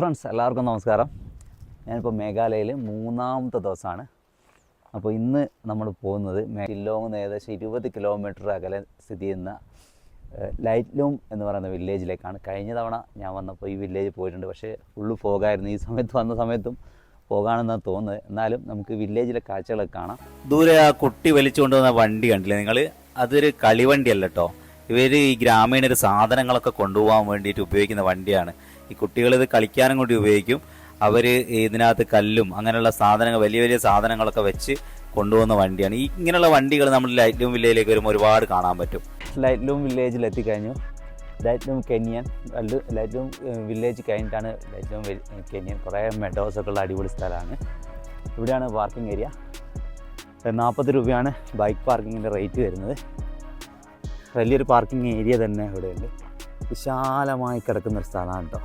Friends എല്ലാവർക്കും നമസ്കാരം. ഞാനിപ്പോൾ മേഘാലയയിൽ മൂന്നാമത്തെ ദിവസമാണ്. അപ്പോൾ ഇന്ന് നമ്മൾ പോകുന്നത് ഷില്ലോങ്ങിൽ നിന്ന് ഏകദേശം ഇരുപത് കിലോമീറ്റർ അകലെ സ്ഥിതി ചെയ്യുന്ന ലൈറ്റ് ലൂം എന്ന് പറയുന്ന വില്ലേജിലേക്കാണ് കഴിഞ്ഞ തവണ ഞാൻ വന്നപ്പോൾ ഈ വില്ലേജ് പോയിട്ടുണ്ട്. പക്ഷേ ഫുള്ള് പോകായിരുന്നു ഈ സമയത്ത് വന്ന സമയത്തും പോകാണെന്നാണ് തോന്നുന്നത്. എന്നാലും നമുക്ക് വില്ലേജിലെ കാഴ്ചകളൊക്കെ കാണാം. ദൂരെ ആ കുട്ടി വലിച്ചുകൊണ്ട് വന്ന വണ്ടി കണ്ടില്ലേ നിങ്ങൾ? അതൊരു കളിവണ്ടിയല്ല കേട്ടോ. ഇവർ ഈ ഗ്രാമീണർ സാധനങ്ങളൊക്കെ കൊണ്ടുപോകാൻ വേണ്ടിയിട്ട് ഉപയോഗിക്കുന്ന വണ്ടിയാണ്. ഈ കുട്ടികൾ ഇത് കളിക്കാനും കൂടി ഉപയോഗിക്കും. അവർ ഇതിനകത്ത് കല്ലും അങ്ങനെയുള്ള സാധനങ്ങൾ വലിയ വലിയ സാധനങ്ങളൊക്കെ വെച്ച് കൊണ്ടുപോകുന്ന വണ്ടിയാണ്. ഈ ഇങ്ങനെയുള്ള വണ്ടികൾ നമ്മൾ ലൈറ്റ് ലൂം വില്ലേജിലേക്ക് വരുമ്പോൾ ഒരുപാട് കാണാൻ പറ്റും. ലൈറ്റ് ലൂം വില്ലേജിൽ എത്തിക്കഴിഞ്ഞു. Light loom Kenyan light loom village കഴിഞ്ഞിട്ടാണ് ലൈറ്റ് ലൂം കെനിയൻ കുറേ മെഡോസ് ഒക്കെ ഉള്ള അടിപൊളി സ്ഥലമാണ്. ഇവിടെയാണ് പാർക്കിംഗ് ഏരിയ നാൽപ്പത് രൂപയാണ് ബൈക്ക് പാർക്കിങ്ങിന്റെ റേറ്റ് വരുന്നത്. വലിയൊരു പാർക്കിംഗ് ഏരിയ തന്നെ ഇവിടെയുണ്ട്. വിശാലമായി കിടക്കുന്ന ഒരു സ്ഥലമാണ് കേട്ടോ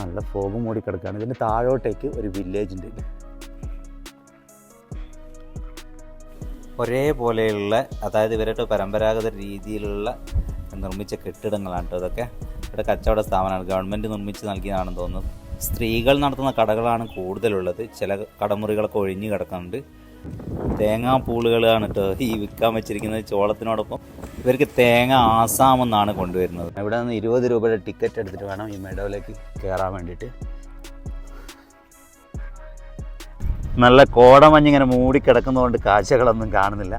നല്ല ഫോഗ് മൂടി കിടക്കുകയാണ്. ഇതിന്റെ താഴോട്ടേക്ക് ഒരു വില്ലേജ് ഉണ്ട് ഒരേപോലെയുള്ള അതായത് ഇവരുടെ പരമ്പരാഗത രീതിയിലുള്ള നിർമ്മിച്ച കെട്ടിടങ്ങളാണ് കേട്ടോ ഇതൊക്കെ. ഇവിടെ കച്ചവട സ്ഥാപനമാണ്. ഗവൺമെന്റ് നിർമ്മിച്ച് നൽകിയതാണെന്ന് തോന്നുന്നു. സ്ത്രീകൾ നടത്തുന്ന കടകളാണ് കൂടുതലുള്ളത്. ചില കടമുറികളൊക്കെ ഒഴിഞ്ഞു കിടക്കുന്നുണ്ട്. തേങ്ങാപ്പൂളുകളാണ് കേട്ടോ ഈ വിൽക്കാൻ വെച്ചിരിക്കുന്നത് ചോളത്തിനോടൊപ്പം ഇവർക്ക് തേങ്ങ ആസാം എന്നാണ് കൊണ്ടുവരുന്നത്. ഇവിടെ നിന്ന് ഇരുപത് രൂപയുടെ ടിക്കറ്റ് എടുത്തിട്ട് വേണം ഈ മെഡോയിലേക്ക് കയറാൻ വേണ്ടിയിട്ട്. നല്ല കോടമഞ്ഞിങ്ങനെ മൂടിക്കിടക്കുന്നതുകൊണ്ട് കാഴ്ചകളൊന്നും കാണുന്നില്ല.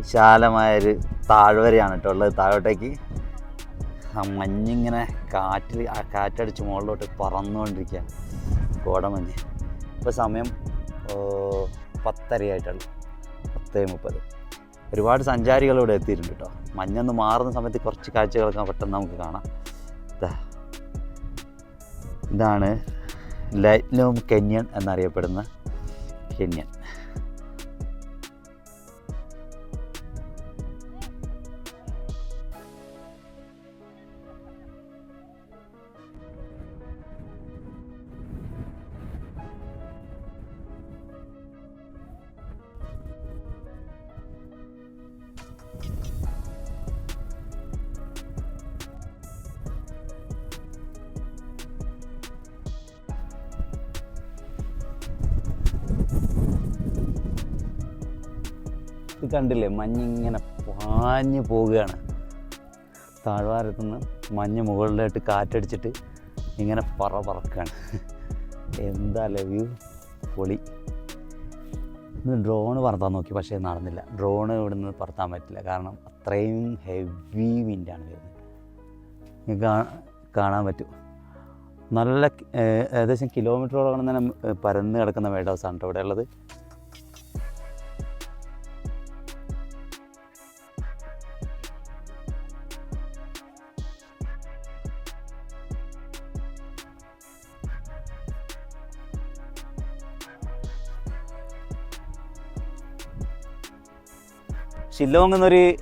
വിശാലമായൊരു താഴ്വരയാണ് കേട്ടോ ഉള്ളത്. താഴോട്ടേക്ക് ആ മഞ്ഞിങ്ങനെ കാറ്റിൽ ആ കാറ്റടിച്ച് മുകളിലോട്ട് പറന്നുകൊണ്ടിരിക്കുക കോടമഞ്ഞ്. ഇപ്പോൾ സമയം ഓ, പത്തരയായിട്ടുള്ളൂ പത്തേ മുപ്പത്. ഒരുപാട് സഞ്ചാരികൾ ഇവിടെ എത്തിയിട്ടുണ്ട് കേട്ടോ മഞ്ഞൊന്ന് മാറുന്ന സമയത്ത് കുറച്ച് കാഴ്ചകളൊക്കെ പെട്ടെന്ന് നമുക്ക് കാണാം. ഇതാണ് ലൈറ്റ്നോം കെന്യൻ എന്നറിയപ്പെടുന്ന കെന്യൻ. കണ്ടില്ലേ? മഞ്ഞിങ്ങനെ പാഞ്ഞു പോവുകയാണ്. താഴ്വാരത്തു നിന്ന് മഞ്ഞ് മുകളിലായിട്ട് കാറ്റടിച്ചിട്ട് ഇങ്ങനെ പറ പറക്കുകയാണ് എന്താ വ്യൂ പൊളി. ഇന്ന് ഡ്രോണ് പറത്താൻ നോക്കി പക്ഷേ നടന്നില്ല. ഡ്രോണ് ഇവിടുന്ന് പറത്താൻ പറ്റില്ല. കാരണം അത്രയും ഹെവി വിൻഡാണ് വരുന്നത്. നിങ്ങൾക്ക് കാണാൻ പറ്റും. നല്ല ഏകദേശം കിലോമീറ്ററോളം തന്നെ പരന്ന് കിടക്കുന്ന വേഡ് കേട്ടോ ഇവിടെ ഉള്ളത്. ഷില്ലോങ്ങിൽ നിന്നൊരു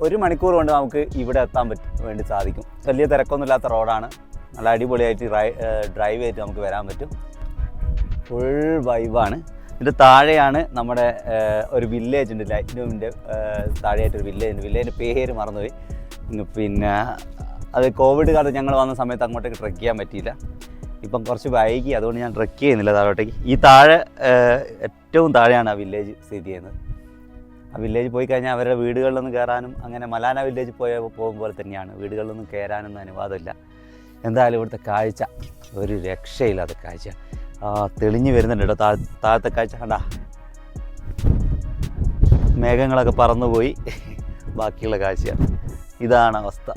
ഒരു മണിക്കൂർ കൊണ്ട് നമുക്ക് ഇവിടെ എത്താൻ പറ്റും വേണ്ടി സാധിക്കും. വലിയ തിരക്കൊന്നുമില്ലാത്ത റോഡാണ്. നല്ല അടിപൊളിയായിട്ട് ഡ്രൈ- ഡ്രൈവ് ചെയ്തിട്ട് നമുക്ക് വരാൻ പറ്റും. ഫുൾ വൈബാണ്. ഇതിന്റെ താഴെയാണ് നമ്മുടെ ഒരു വില്ലേജ് ഉണ്ട്. ലൈറ്റിന്റെ താഴെയായിട്ട് ഒരു വില്ലേജ് ഉണ്ട്. വില്ലേജിന്റെ പേര് മറന്നുപോയി. പിന്നെ അത് കോവിഡ് കാലത്ത് ഞങ്ങൾ വന്ന സമയത്ത് അങ്ങോട്ടേക്ക് ട്രക്ക് ചെയ്യാൻ പറ്റിയില്ല. ഇപ്പം കുറച്ച് വൈകി അതുകൊണ്ട് ഞാൻ ട്രക്ക് ചെയ്യുന്നില്ല താഴോട്ടേക്ക്. ഈ താഴെ ഏറ്റവും താഴെയാണ് ആ വില്ലേജ് സ്ഥിതി ചെയ്യുന്നത്. ആ വില്ലേജ് പോയി കഴിഞ്ഞാൽ അവരുടെ വീടുകളിലൊന്നും കയറാനും അങ്ങനെ മലാന വില്ലേജ് പോയ പോകും പോലെ തന്നെയാണ്. വീടുകളിലൊന്നും കയറാനൊന്നും അനുവാദമില്ല. എന്തായാലും ഇവിടുത്തെ കാഴ്ച ഒരു രക്ഷയില്ലാത്ത കാഴ്ച തെളിഞ്ഞു വരുന്നുണ്ട് കേട്ടോ. താഴ് താഴത്തെ കാഴ്ച. കണ്ടാ. മേഘങ്ങളൊക്കെ പറന്നുപോയി. ബാക്കിയുള്ള കാഴ്ചയാണ്. ഇതാണ് അവസ്ഥ.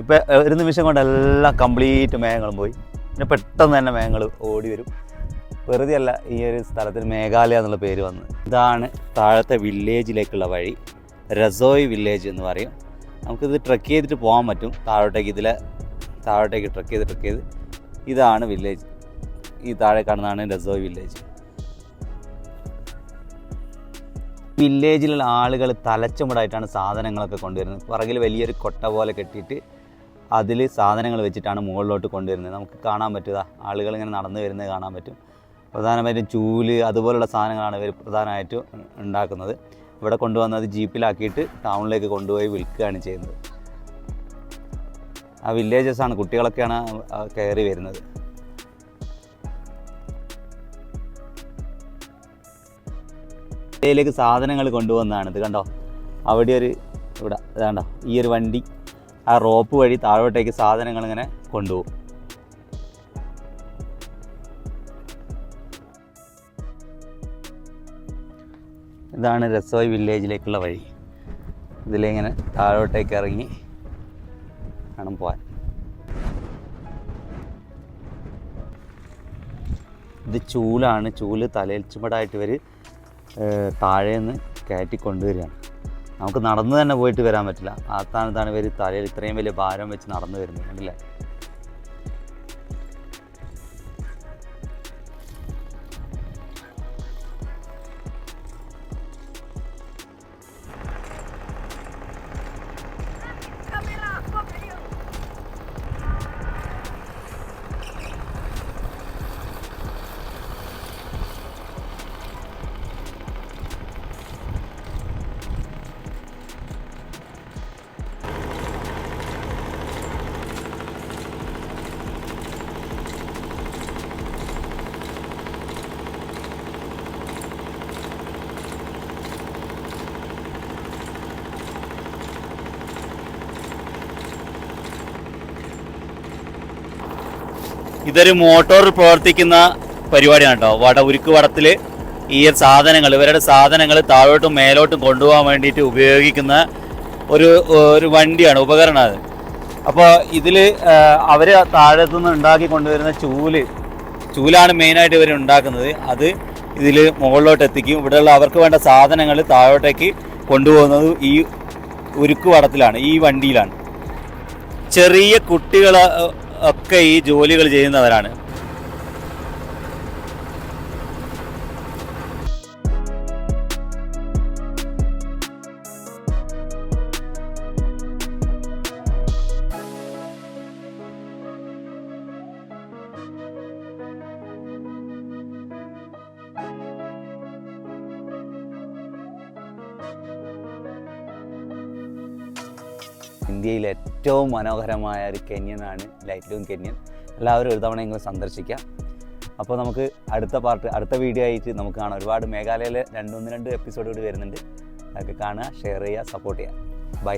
ഇപ്പം ഒരു നിമിഷം കൊണ്ട് എല്ലാം കംപ്ലീറ്റ് മേഘങ്ങളും പോയി. പിന്നെ പെട്ടെന്ന് തന്നെ മേഘങ്ങൾ ഓടി വരും. വെറുതെ അല്ല ഈ ഒരു സ്ഥലത്തിന് മേഘാലയ എന്നുള്ള പേര് വന്നത്. ഇതാണ് താഴത്തെ വില്ലേജിലേക്കുള്ള വഴി. രസോയ് വില്ലേജ് എന്ന് പറയും. നമുക്കിത് ട്രക്ക് ചെയ്തിട്ട് പോകാൻ പറ്റും. താഴോട്ടേക്ക് ഇതിലെ താഴോട്ടേക്ക് ട്രക്ക് ചെയ്ത് ട്രക്ക് ചെയ്ത്. ഇതാണ് വില്ലേജ്. ഈ താഴെ കാണുന്നതാണ് രസോയ് വില്ലേജ്. വില്ലേജിലുള്ള ആളുകൾ തലച്ചുമടായിട്ടാണ് സാധനങ്ങളൊക്കെ കൊണ്ടുവരുന്നത്. പുറകിൽ വലിയൊരു കൊട്ട പോലെ കെട്ടിയിട്ട് അതിൽ സാധനങ്ങൾ വെച്ചിട്ടാണ് മുകളിലോട്ട് കൊണ്ടുവരുന്നത്. നമുക്ക് കാണാൻ പറ്റുക ആളുകൾ ഇങ്ങനെ നടന്നു വരുന്നത് കാണാൻ പറ്റും. പ്രധാനമായിട്ടും ചൂൽ അതുപോലുള്ള സാധനങ്ങളാണ് ഇവർ പ്രധാനമായിട്ടും ഉണ്ടാക്കുന്നത്. ഇവിടെ കൊണ്ടുവന്ന് അത് ജീപ്പിലാക്കിയിട്ട് ടൗണിലേക്ക് കൊണ്ടുപോയി വിൽക്കുകയാണ് ചെയ്യുന്നത്. ആ വില്ലേജസ് ആണ് കുട്ടികളൊക്കെയാണ് കയറി വരുന്നത്. ഇന്ത്യയിലേക്ക് സാധനങ്ങൾ കൊണ്ടുവന്നതാണ്. ഇത് കണ്ടോ? അവിടെ ഒരു ഇവിടെ ഇതാണ്ടോ ഈ ഒരു വണ്ടി ആ റോപ്പ് വഴി താഴോട്ടേക്ക് സാധനങ്ങൾ ഇങ്ങനെ കൊണ്ടുപോകും. ഇതാണ് രസോയ് വില്ലേജിലേക്കുള്ള വഴി. ഇതിലിങ്ങനെ താഴോട്ടേക്ക് ഇറങ്ങി വേണം പോകാൻ ഇത് ചൂലാണ്. ചൂൽ തലയിൽ ചുമടായിട്ട് ഇവർ താഴെ നിന്ന് കയറ്റി കൊണ്ടുവരികയാണ്. നമുക്ക് നടന്നു തന്നെ പോയിട്ട് വരാൻ പറ്റില്ല. ആ സ്ഥാനത്താണ് ഇവർ തലയിൽ ഇത്രയും വലിയ ഭാരം വെച്ച് നടന്നു വരുന്നത്. കണ്ടില്ലേ? ഇതൊരു മോട്ടോർ പ്രവർത്തിക്കുന്ന പരിപാടിയാണ് കേട്ടോ. വട ഉരുക്ക് വടത്തിൽ ഈ സാധനങ്ങൾ ഇവരുടെ സാധനങ്ങൾ താഴോട്ടും മേലോട്ടും കൊണ്ടുപോകാൻ വേണ്ടിയിട്ട് ഉപയോഗിക്കുന്ന ഒരു ഒരു വണ്ടിയാണ് ഉപകരണം അത്. അപ്പോൾ ഇതിൽ അവർ താഴത്തു നിന്ന് ഉണ്ടാക്കി കൊണ്ടുവരുന്ന ചൂൽ ചൂലാണ് മെയിനായിട്ട് ഇവർ ഉണ്ടാക്കുന്നത്. അത് ഇതിൽ മുകളിലോട്ട് എത്തിക്കും. ഇവിടെയുള്ള അവർക്ക് വേണ്ട സാധനങ്ങൾ താഴോട്ടേക്ക് കൊണ്ടുപോകുന്നത് ഈ ഉരുക്ക് വടത്തിലാണ് ഈ വണ്ടിയിലാണ്. ചെറിയ കുട്ടികൾ ഒക്കെ ഈ ജോലികൾ ചെയ്യുന്നവരാണ്. ഇന്ത്യയിലെ ഏറ്റവും മനോഹരമായ ഒരു കെന്യനാണ് ലൈറ്റ് ലൂം കെന്യൻ. എല്ലാവരും ഒരു തവണ ഇങ്ങനെ സന്ദർശിക്കാം. അപ്പോൾ നമുക്ക് അടുത്ത പാർട്ട് അടുത്ത വീഡിയോ ആയിട്ട് നമുക്ക് കാണാം. ഒരുപാട് മേഘാലയയിൽ രണ്ടൊന്ന് രണ്ട് എപ്പിസോഡ് കൂടി വരുന്നുണ്ട്. അതൊക്കെ കാണുക ഷെയർ ചെയ്യുക സപ്പോർട്ട് ചെയ്യുക. ബൈ